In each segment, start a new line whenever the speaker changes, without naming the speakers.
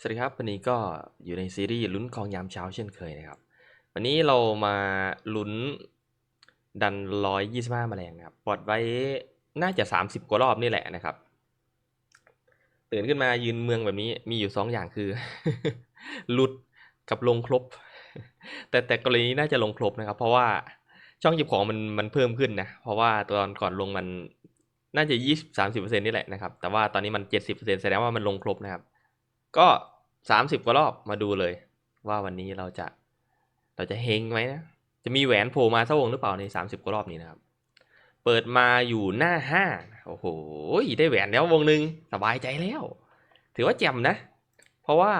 สวัสดีครับ วันนี้ก็อยู่ในซีรีส์ลุ้นของยามเช้าเช่นเคยนะครับ วันนี้เรามาลุ้นดันร้อยยี่สิบห้าแมลงนะครับปลดไว้น่าจะสามสิบกว่ารอบนี่แหละนะครับ ตื่นขึ้นมายืนเมืองแบบนี้มีอยู่สองอย่างคือ หลุดกับลงครบ แต่แต่กรณีนี้น่าจะลงครบนะครับ เพราะว่าช่องหยิบของมันมันเพิ่มขึ้นนะ เพราะว่าตอนก่อนลงมันน่าจะยี่สิบสามสิบเปอร์เซ็นนี่แหละนะครับ แต่ว่าตอนนี้มันเจ็ดสิบเปอร์เซ็นแสดงว่ามันลงครบนะครับ ก็สามสิบกว่ารอบมาดูเลย ว่าวันนี้เราจะเราจะเฮงไหมนะ จะมีแหวนโผล่มาสักวงหรือเปล่าในสามสิบกว่ารอบนี้นะครับ เปิดมาอยู่หน้าห้าโอ้โหได้แหวนแล้ววงหนึ่งสบายใจแล้ว ถือว่าแจ่มนะ เพราะว่า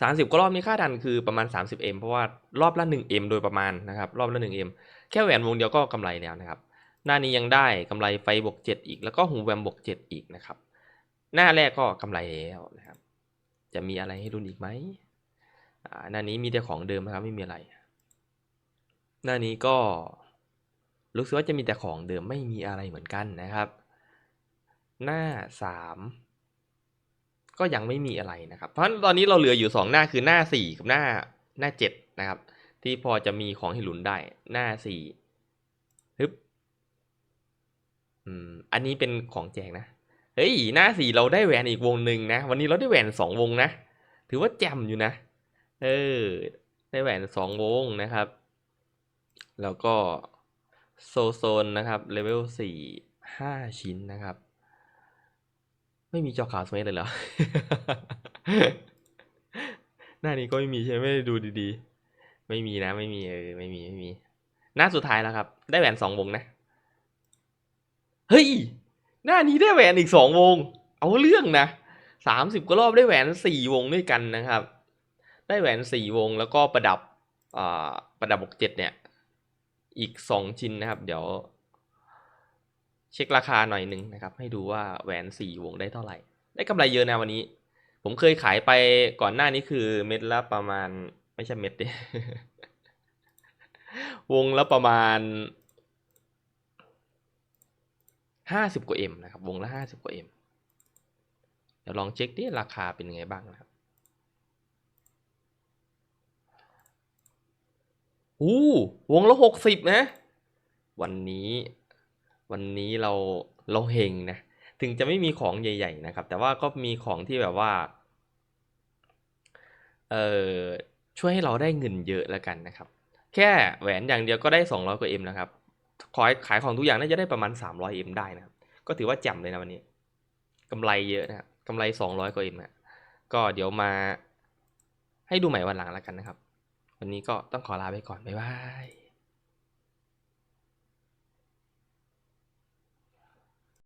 สามสิบกว่ารอบนี้ค่าดันคือประมาณ 30M เพราะว่ารอบละ 1M โดยประมาณนะครับ รอบละ 1M แค่แหวนวงเดียวก็กำไรแล้วนะครับ หน้านี้ยังได้กำไรไฟบวก7อีก แล้วก็หูแวมบวก7อีกนะครับ หน้าแรกก็กำไรแล้วนะครับ จะมีอะไรให้รุ่นอีกไหมหน้านี้มีแต่ของเดิมนะครับไม่มีอะไร หน้านี้ก็รู้สึกว่าจะมีแต่ของเดิมไม่มีอะไรเหมือนกันนะครับ หน้าสามก็ยังไม่มีอะไรนะครับ เพราะตอนนี้เราเหลืออยู่สองหน้าคือหน้าสี่กับหน้าหน้าเจ็ดนะครับ ที่พอจะมีของให้หลุนได้หน้าสี่ฮึบอืมอันนี้เป็นของแจกนะ เฮ้ยหน้าสี่เราได้แหวนอีกวงหนึ่งนะ วันนี้เราได้แหวนสองวงนะ ถือว่าแจ่มอยู่นะ เออ ได้แหวนสองวงนะครับ แล้วก็โซโซนนะครับเลเวลสี่ห้าชิ้นนะครับ ไม่มีจอขาวสมัยเลยเหรอ หน้านี้ก็ไม่มีใช่ไหมไม่ได้ดูดีๆ ไม่มีนะ ไม่มีเออไม่มีไม่มี หน้าสุดท้ายแล้วครับ ได้แหวนสองวงนะ เฮ้ย หน้านี้ได้แหวนอีกสองวง เอาเรื่องนะสามสิบกว่ารอบได้แหวนสี่วงด้วยกันนะครับ ได้แหวนสี่วงแล้วก็ประดับประดับบวกเจ็ดเนี่ยอีกสองชิ้นนะครับ เดี๋ยว เช็คราคาหน่อยหนึ่งนะครับ ให้ดูว่าแหวนสี่วงได้เท่าไหร่ ได้กำไรเยอะนะวันนี้ ผมเคยขายไปก่อนหน้านี้คือเม็ดละประมาณไม่ใช่เม็ดดิวงละประมาณ ห้าสิบกว่าเอ็มนะครับ วงละห้าสิบกว่าเอ็มเดี๋ยวลองเช็คดิราคาเป็นยังไงบ้างนะครับอู้วงละหกสิบนะ วันนี้วันนี้เราเราเฮงนะ ถึงจะไม่มีของใหญ่ ๆ นะครับ แต่ว่าก็มีของที่แบบว่า เอ่อ ช่วยให้เราได้เงินเยอะแล้วกันนะครับ แค่แหวนอย่างเดียวก็ได้ 200 กว่า M นะครับ ขายขายของทุกอย่างน่าจะได้ประมาณ 300 M ได้นะครับ ก็ถือว่าแจ่มเลยนะวันนี้กำไรเยอะนะครับกำไร 200 กว่า M นะก็เดี๋ยวมาให้ดูใหม่วันหลังแล้วกันนะครับ วันนี้ก็ต้องขอลาไปก่อน บ๊ายบาย